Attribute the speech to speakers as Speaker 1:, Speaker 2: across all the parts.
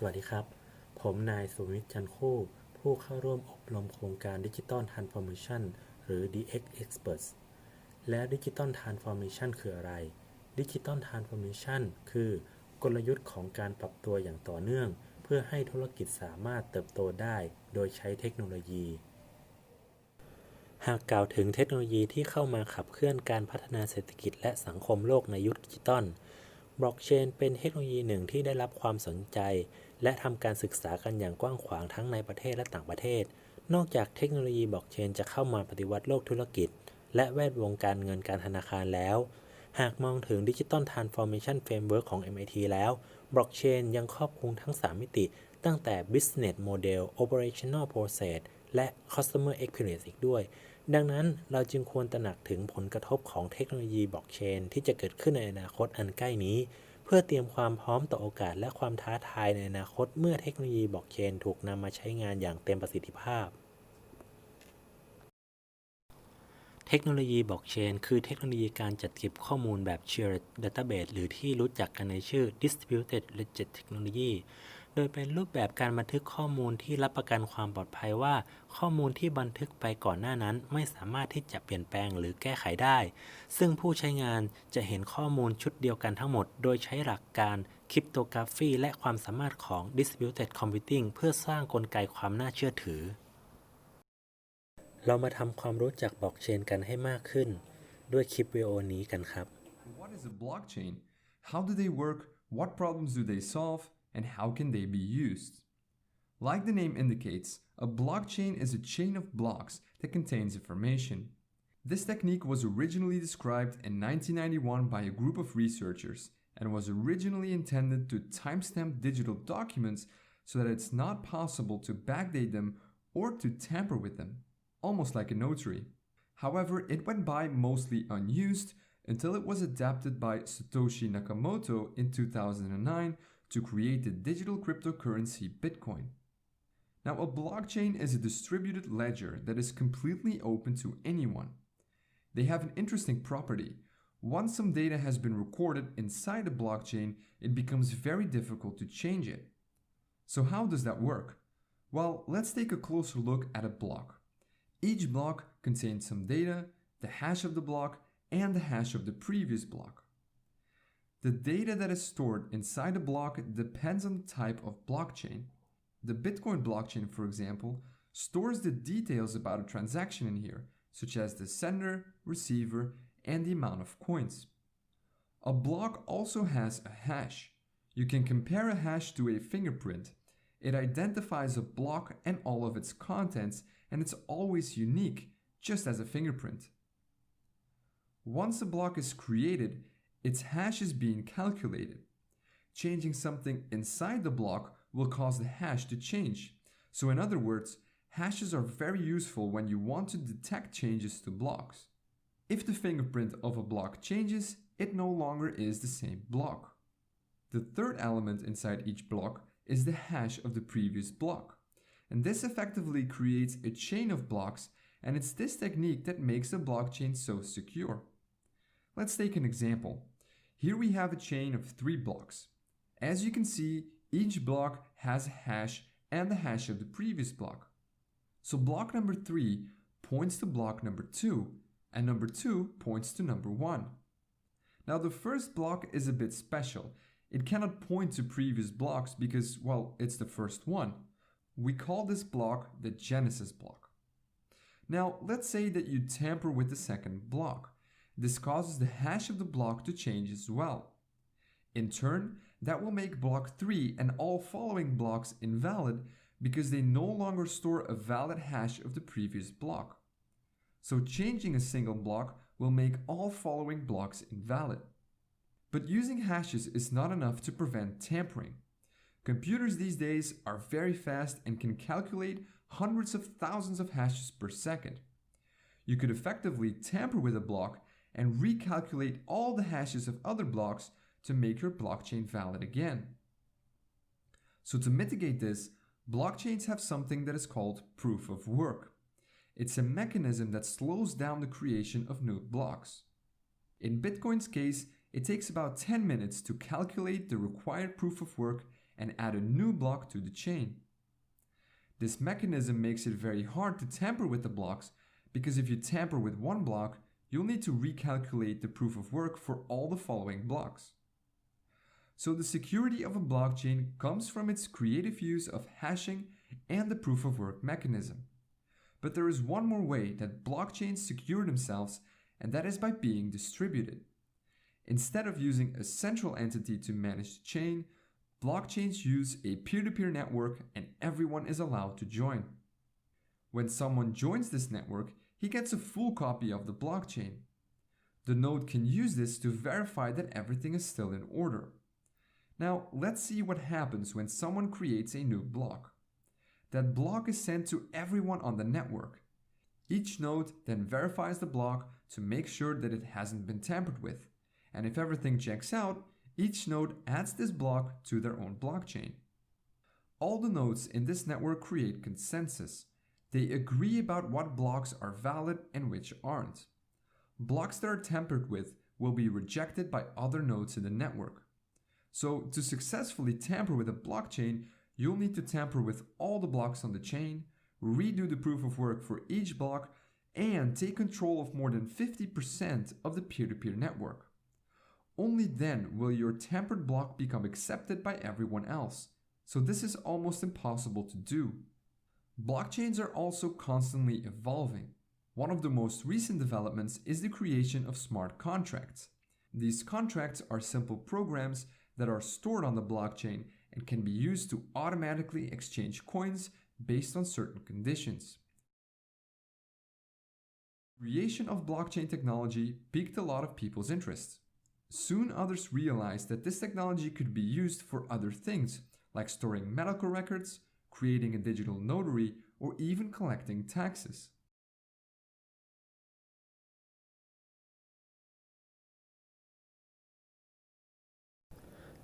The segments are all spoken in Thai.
Speaker 1: สวัสดีครับ ผมนายสุวิทย์จันคู่ ผู้เข้าร่วมอบรมโครงการ Digital Transformation หรือ DX Experts และ Digital Transformation คืออะไร Digital Transformation คือกลยุทธ์ของการปรับตัวอย่างต่อเนื่อง เพื่อให้ธุรกิจสามารถเติบโตได้ โดยใช้เทคโนโลยี หากกล่าวถึงเทคโนโลยีที่เข้ามาขับเคลื่อนการพัฒนาเศรษฐกิจและสังคมโลกในยุคดิจิตอล บล็อกเชนเป็นเทคโนโลยีหนึ่งที่ได้รับความสนใจ และทำการศึกษากันอย่างกว้างขวางทั้งในประเทศและต่างประเทศ นอกจากเทคโนโลยีบล็อกเชนจะเข้ามาปฏิวัติโลกธุรกิจ และแวดวงการเงินการธนาคารแล้ว หากมองถึง Digital Transformation Framework ของ MIT แล้วบล็อกเชนยังครอบคลุมทั้ง 3 มิติ ตั้งแต่ Business Model Operational Process และ Customer Experience อีกด้วย ดังนั้นเราจึงควรตระหนักถึงผลกระทบของเทคโนโลยีบล็อกเชนที่จะเกิดขึ้นในอนาคตอันใกล้นี้ เพื่อเตรียมความพร้อมต่อโอกาสและความท้าทายในอนาคตเมื่อเทคโนโลยีบล็อกเชนถูกนำมาใช้งานอย่างเต็มประสิทธิภาพ เทคโนโลยีบล็อกเชนคือเทคโนโลยีการจัดเก็บข้อมูลแบบ Shared Database หรือที่รู้จักกันในชื่อ Distributed Ledger Technology ดยเป็นรูปแบบการบันทึกข้อมูลที่รับประกันความปลอดภัยว่า ข้อมูลที่บันทึกไปก่อนหน้านั้น ไม่สามารถที่จะเปลี่ยนแปลงหรือแก้ไขได้ ซึ่งผู้ใช้งานจะเห็นข้อมูลชุดเดียวกันทั้งหมด โดยใช้หลักการคริปโตกราฟีและความสามารถของ Distributed Computing เพื่อสร้างกลไกความน่าเชื่อถือ เรามาทำความรู้จักบล็อกเชนกันให้มากขึ้น ด้วยคลิปวิดีโอนี้กันครับ
Speaker 2: What is a blockchain? How do they work? What problems do they solve? And how can they be used? Like the name indicates, a blockchain is a chain of blocks that contains information. This technique was originally described in 1991 by a group of researchers and was originally intended to timestamp digital documents so that it's not possible to backdate them or to tamper with them, almost like a notary. However, it went by mostly unused until it was adapted by Satoshi Nakamoto in 2009 to create the digital cryptocurrency Bitcoin. Now, a blockchain is a distributed ledger that is completely open to anyone. They have an interesting property. Once some data has been recorded inside a blockchain, it becomes very difficult to change it. So, how does that work? Well, let's take a closer look at a block. Each block contains some data, the hash of the block, and the hash of the previous block. The data that is stored inside a block depends on the type of blockchain. The Bitcoin blockchain, for example, stores the details about a transaction in here, such as the sender, receiver, and the amount of coins. A block also has a hash. You can compare a hash to a fingerprint. It identifies a block and all of its contents, and it's always unique, just as a fingerprint. Once a block is created, its hash is being calculated. Changing something inside the block will cause the hash to change. So, in other words, hashes are very useful when you want to detect changes to blocks. If the fingerprint of a block changes, it no longer is the same block. The third element inside each block is the hash of the previous block. And this effectively creates a chain of blocks, and it's this technique that makes a blockchain so secure. Let's take an example. Here we have a chain of three blocks. As you can see, each block has a hash and the hash of the previous block. So block number three points to block number two, and number two points to number one. Now the first block is a bit special. It cannot point to previous blocks because, well, it's the first one. We call this block the genesis block. Now let's say that you tamper with the second block. This causes the hash of the block to change as well. In turn, that will make block 3 and all following blocks invalid because they no longer store a valid hash of the previous block. So changing a single block will make all following blocks invalid. But using hashes is not enough to prevent tampering. Computers these days are very fast and can calculate hundreds of thousands of hashes per second. You could effectively tamper with a block and recalculate all the hashes of other blocks to make your blockchain valid again. So to mitigate this, blockchains have something that is called proof of work. It's a mechanism that slows down the creation of new blocks. In Bitcoin's case, it takes about 10 minutes to calculate the required proof of work and add a new block to the chain. This mechanism makes it very hard to tamper with the blocks because if you tamper with one block, you'll need to recalculate the proof of work for all the following blocks. So the security of a blockchain comes from its creative use of hashing and the proof of work mechanism. But there is one more way that blockchains secure themselves, and that is by being distributed. Instead of using a central entity to manage the chain, blockchains use a peer to peer network and everyone is allowed to join. When someone joins this network, he gets a full copy of the blockchain. The node can use this to verify that everything is still in order. Now, let's see what happens when someone creates a new block. That block is sent to everyone on the network. Each node then verifies the block to make sure that it hasn't been tampered with. And if everything checks out, each node adds this block to their own blockchain. All the nodes in this network create consensus. They agree about what blocks are valid and which aren't. Blocks that are tampered with will be rejected by other nodes in the network. So, to successfully tamper with a blockchain, you'll need to tamper with all the blocks on the chain, redo the proof of work for each block, and take control of more than 50% of the peer to peer network. Only then will your tampered block become accepted by everyone else. So, this is almost impossible to do. Blockchains are also constantly evolving. One of the most recent developments is the creation of smart contracts. These contracts are simple programs that are stored on the blockchain and can be used to automatically exchange coins based on certain conditions. Creation of blockchain technology piqued a lot of people's interest. Soon others realized that this technology could be used for other things, like storing medical records, creating a digital notary, or even collecting taxes.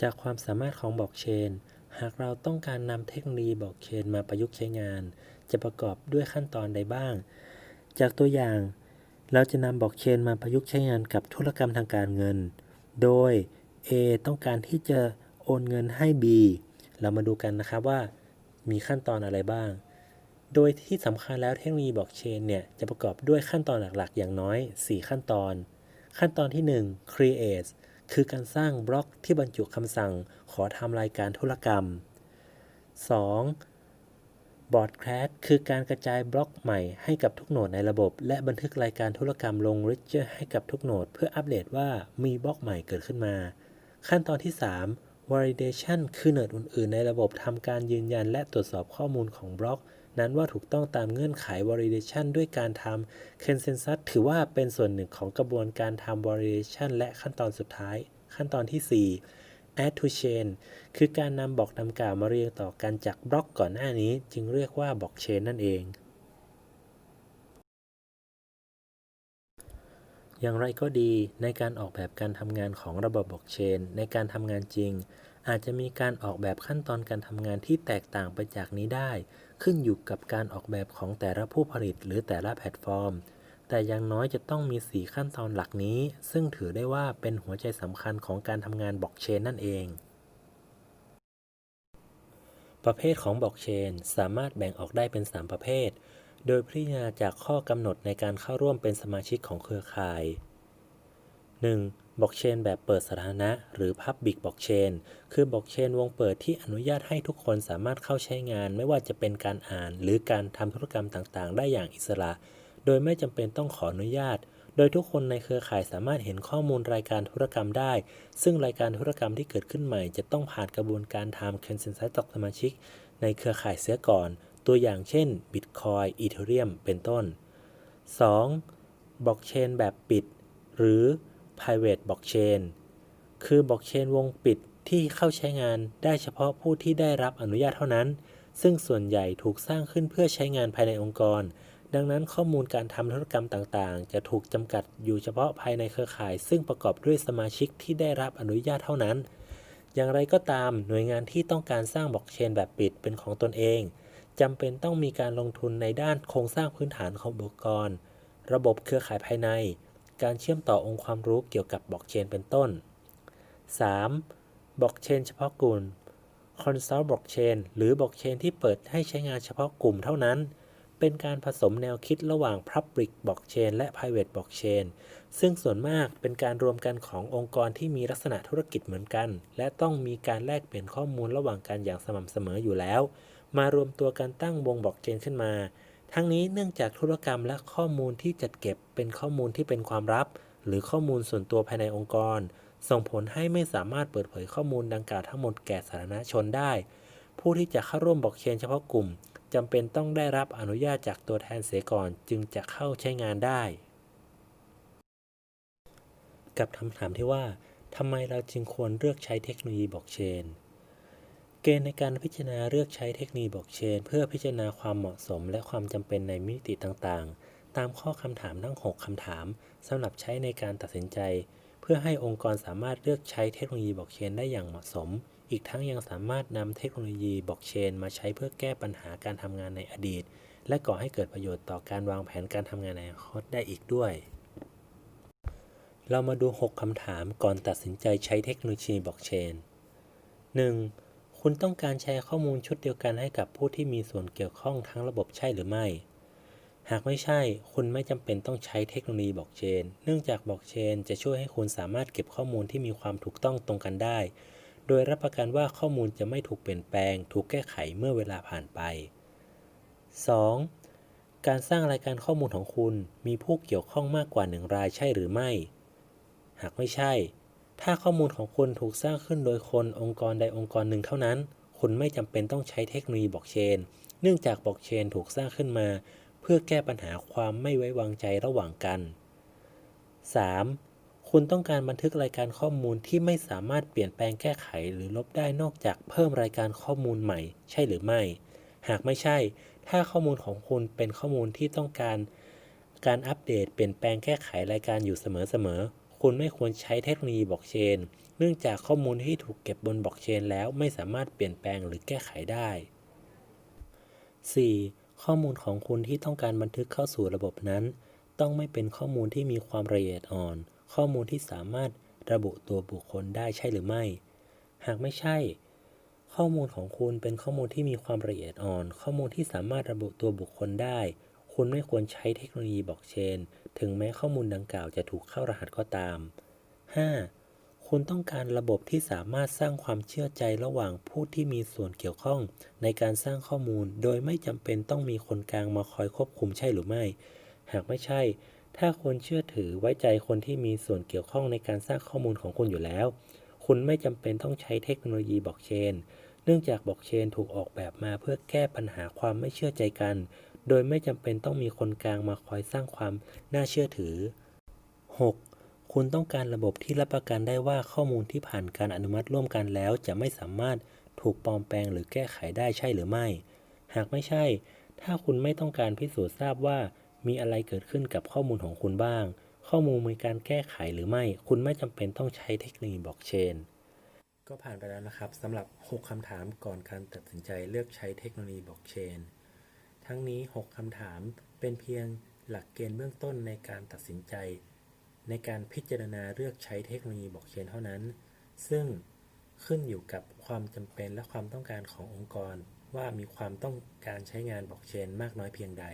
Speaker 1: จากความสามารถของบล็อกเชน หากเราต้องการนำเทคโนโลยีบล็อกเชนมาประยุกต์ใช้งาน จะประกอบด้วยขั้นตอนใดบ้าง จากตัวอย่าง เราจะนำบล็อกเชนมาประยุกต์ใช้งานกับธุรกรรมทางการเงิน โดย A ต้องการที่จะโอนเงินให้ B เรามาดูกันนะครับว่า มีขั้นตอนอะไรบ้าง โดยที่สำคัญแล้วเทคโนโลยีบล็อกเชนเนี่ยจะประกอบด้วยขั้นตอนหลักๆ อย่างน้อย 4 ขั้นตอน ขั้นตอนที่ 1 create คือการสร้างบล็อกที่บรรจุคำสั่งขอทำรายการธุรกรรม 2. broadcast คือการกระจายบล็อกใหม่ให้กับทุกโหนดในระบบ และบันทึกรายการธุรกรรมลง ledger ให้กับทุกโหนด เพื่ออัปเดตว่ามีบล็อกใหม่เกิดขึ้นมา ขั้นตอนที่ 3 validation คือโนดอื่นๆ ในระบบทำการยืนยันและตรวจสอบข้อมูลของบล็อก นั้นว่าถูกต้องตามเงื่อนไข validation ด้วยการทำ consensus ถือว่าเป็นส่วนหนึ่งของกระบวนการทำ validation และขั้นตอนสุดท้าย ขั้นตอนที่ 4 add to chain คือการนำบล็อกดังกล่าวมาเรียงต่อกันจากบล็อกก่อนหน้านี้ จึงเรียกว่าบล็อกเชนนั่นเอง อย่างไรก็ดีในการออกแบบการทำงานของระบบบล็อกเชน ในการทำงานจริง อาจจะมีการออกแบบขั้นตอนการทำงานที่แตกต่างไปจากนี้ได้ ขึ้นอยู่กับการออกแบบของแต่ละผู้ผลิตหรือแต่ละแพลตฟอร์ม แต่อย่างน้อยจะต้องมี 4 ขั้นตอนหลักนี้ ซึ่งถือได้ว่าเป็นหัวใจสำคัญของการทำงานบล็อกเชนนั่นเอง ประเภทของบล็อกเชนสามารถแบ่งออกได้เป็น 3 ประเภท โดยพิจารณาจากข้อกำหนดในการเข้าร่วมเป็นสมาชิกของเครือข่าย 1. บล็อกเชนแบบเปิดสาธารณะ หรือ Public Blockchain คือบล็อกเชนวงเปิดที่อนุญาตให้ทุกคนสามารถเข้าใช้งาน ไม่ว่าจะเป็นการอ่านหรือการทำธุรกรรมต่างๆ ได้อย่างอิสระ โดยไม่จำเป็นต้องขออนุญาต โดยทุกคนในเครือข่ายสามารถเห็นข้อมูลรายการธุรกรรมได้ ซึ่งรายการธุรกรรมที่เกิดขึ้นใหม่ จะต้องผ่านกระบวนการทำ Consensus จากสมาชิก ในเครือข่ายเสียก่อน ตัวอย่างเช่น Bitcoin Ethereum เป็นต้น 2. บล็อกเชนแบบปิด หรือ private blockchain คือบล็อกเชนวงปิดที่เข้าใช้งานได้เฉพาะผู้ที่ได้รับอนุญาตเท่านั้น ซึ่งส่วนใหญ่ถูกสร้างขึ้นเพื่อใช้งานภายในองค์กร ดังนั้นข้อมูลการทำธุรกรรมต่างๆ จะถูกจำกัดอยู่เฉพาะภายในเครือข่าย ซึ่งประกอบด้วยสมาชิกที่ได้รับอนุญาตเท่านั้น อย่างไรก็ตามหน่วยงานที่ต้องการสร้างบล็อกเชนแบบปิดเป็นของตนเอง จำเป็นต้องมีการลงทุนในด้านโครงสร้างพื้นฐานของอุปกรณ์ ระบบเครือข่ายภายใน การเชื่อมต่อองค์ความรู้เกี่ยวกับบล็อกเชนเป็นต้น 3. บล็อกเชนเฉพาะกลุ่ม Consult Blockchain หรือบล็อกเชนที่เปิดให้ใช้งานเฉพาะกลุ่มเท่านั้น เป็นการผสมแนวคิดระหว่าง Public Blockchain และ Private Blockchain ซึ่งส่วนมากเป็นการรวมกันขององค์กรที่มีลักษณะธุรกิจเหมือนกัน และต้องมีการแลกเปลี่ยนข้อมูลระหว่างกันอย่างสม่ำเสมออยู่แล้ว มารวมตัวกันตั้งวงบล็อกเชนขึ้นมา ทั้งนี้เนื่องจากธุรกรรมและข้อมูลที่จัดเก็บเป็นข้อมูลที่เป็นความลับ หรือข้อมูลส่วนตัวภายในองค์กร ส่งผลให้ไม่สามารถเปิดเผยข้อมูลดังกล่าวทั้งหมดแก่สาธารณชนได้ ผู้ที่จะเข้าร่วมบล็อกเชนเฉพาะกลุ่มจำเป็นต้องได้รับอนุญาตจากตัวแทนเสียก่อนจึงจะเข้าใช้งานได้ กับคำถามที่ว่าทำไมเราจึงควรเลือกใช้เทคโนโลยีบล็อกเชน เกณฑ์ในการพิจารณาเลือกใช้เทคโนโลยีบล็อกเชน เพื่อพิจารณาความเหมาะสมและความจำเป็นในมิติต่างๆ ตามข้อคำถามทั้ง 6คำถามสำหรับใช้ในการตัดสินใจ เพื่อให้องค์กรสามารถเลือกใช้เทคโนโลยีบล็อกเชนได้อย่างเหมาะสม อีกทั้งยังสามารถนำเทคโนโลยีบล็อกเชน มาใช้เพื่อแก้ปัญหาการทำงานในอดีต และก่อให้เกิดประโยชน์ต่อการวางแผนการทำงานในอนาคตได้อีกด้วย เรามาดู 6คำถามก่อนตัดสินใจใช้เทคโนโลยีบล็อกเชน 1. คุณต้องการแชร์ข้อมูลชุดเดียวกันให้กับผู้ที่มีส่วนเกี่ยวข้องทั้งระบบใช่หรือไม่ หากไม่ใช่ คุณไม่จำเป็นต้องใช้เทคโนโลยีบล็อกเชน เนื่องจากบล็อกเชนจะช่วยให้คุณสามารถเก็บข้อมูลที่มีความถูกต้องตรงกันได้ โดยรับประกันว่าข้อมูลจะไม่ถูกเปลี่ยนแปลง ถูกแก้ไขเมื่อเวลาผ่านไป 2. การสร้างรายการข้อมูลของคุณมีผู้เกี่ยวข้องมากกว่าหนึ่งรายใช่หรือไม่ หากไม่ใช่ ถ้าข้อมูลของคุณถูกสร้างขึ้นโดยคนองค์กรใดองค์กรหนึ่งเท่านั้น คุณไม่จำเป็นต้องใช้เทคโนโลยีบล็อกเชน เนื่องจากบล็อกเชนถูกสร้างขึ้นมา เพื่อแก้ปัญหาความไม่ไว้วางใจระหว่างกัน 3. คุณต้องการบันทึกรายการข้อมูลที่ไม่สามารถเปลี่ยนแปลงแก้ไขหรือลบได้นอกจากเพิ่มรายการข้อมูลใหม่ ใช่หรือไม่ หากไม่ใช่ ถ้าข้อมูลของคุณเป็นข้อมูลที่ต้องการ การอัปเดตเปลี่ยนแปลงแก้ไขรายการอยู่เสมอๆ คุณไม่ควรใช้เทคโนโลยีบล็อกเชน เนื่องจากข้อมูลที่ถูกเก็บบนบล็อกเชนแล้วไม่สามารถเปลี่ยนแปลงหรือแก้ไขได้ 4. ข้อมูลของคุณที่ต้องการบันทึกเข้าสู่ระบบนั้น ต้องไม่เป็นข้อมูลที่มีความละเอียดอ่อน ข้อมูลที่สามารถระบุตัวบุคคลได้ใช่หรือไม่ หากไม่ใช่ ข้อมูลของคุณเป็นข้อมูลที่มีความละเอียดอ่อน ข้อมูลที่สามารถระบุตัวบุคคลได้ คุณไม่ควรใช้เทคโนโลยีบล็อกเชน ถึงแม้ข้อมูลดังกล่าวจะถูกเข้ารหัสก็ตาม 5. คุณต้องการระบบที่สามารถสร้างความเชื่อใจระหว่างผู้ที่มีส่วนเกี่ยวข้อง ในการสร้างข้อมูล โดยไม่จำเป็นต้องมีคนกลางมาคอยควบคุมใช่หรือไม่ หากไม่ใช่ ถ้าคุณเชื่อถือไว้ใจคนที่มีส่วนเกี่ยวข้องในการสร้างข้อมูลของคุณอยู่แล้ว คุณไม่จำเป็นต้องใช้เทคโนโลยีบล็อกเชน เนื่องจากบล็อกเชนถูกออกแบบมาเพื่อแก้ปัญหาความไม่เชื่อใจกัน โดยไม่จำเป็นต้องมีคนกลางมาคอยสร้างความน่าเชื่อถือ 6. คุณต้องการระบบที่รับประกันได้ว่าข้อมูลที่ผ่านการอนุมัติร่วมกันแล้ว จะไม่สามารถถูกปลอมแปลงหรือแก้ไขได้ใช่หรือไม่ หากไม่ใช่ ถ้าคุณไม่ต้องการพิสูจน์ทราบว่ามีอะไรเกิดขึ้นกับข้อมูลของคุณบ้าง ข้อมูลมีการแก้ไขหรือไม่ คุณไม่จำเป็นต้องใช้เทคโนโลยีบล็อกเชน ก็ผ่านไปแล้วนะครับสำหรับ 6คำถามก่อนการตัดสินใจเลือกใช้เทคโนโลยีบล็อกเชน ทั้งนี้ 6 คำถามเป็นเพียงหลักเกณฑ์เบื้องต้นในการตัดสินใจ ในการพิจารณาเลือกใช้เทคโนโลยีบล็อกเชนเท่านั้น ซึ่งขึ้นอยู่กับความจำเป็นและความต้องการขององค์กร ว่ามีความต้องการใช้งานบล็อกเชนมากน้อยเพียงใด